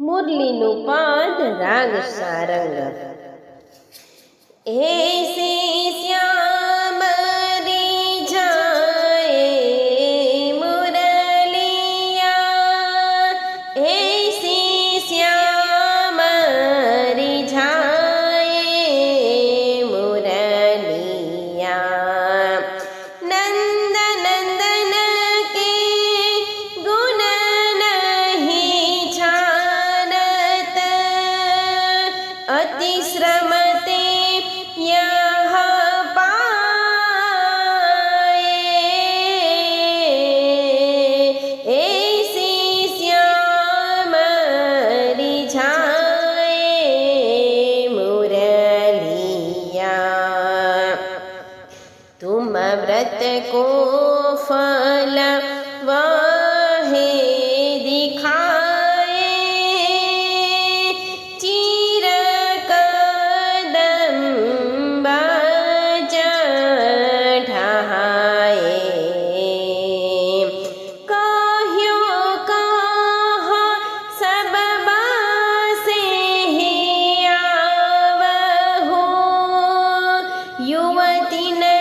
મુરલીનું પાદ રાગ સારંગ. એસે तुम व्रत को फल वाहे दिखाए। चीर कदम बजाए कहो कहा सबसे ही आवहो। युवती न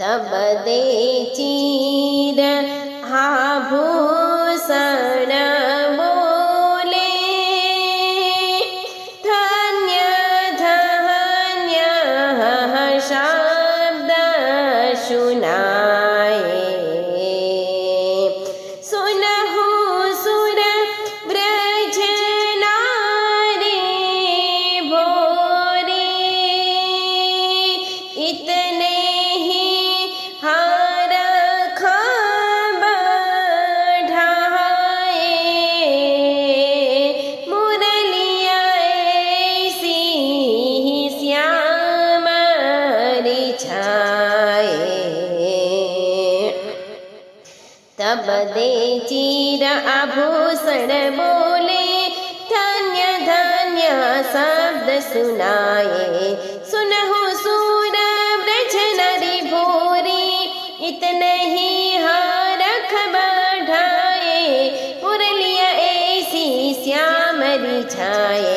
तबदे चीर हा भूषण बोले धन्य धन्य शब्द सुनाये सुनहु सुर व्रज नारे भोरे इत તબ દે ચીર આભૂષણ બોલે ધન્ય ધન્ય શબ્દ સુનાયે સુનહુ સુર વ્રજ નરી ભૂરી ઇત નહીં હારખ બાઢાયે પુરલિયા એસી શ્યામરી છાયે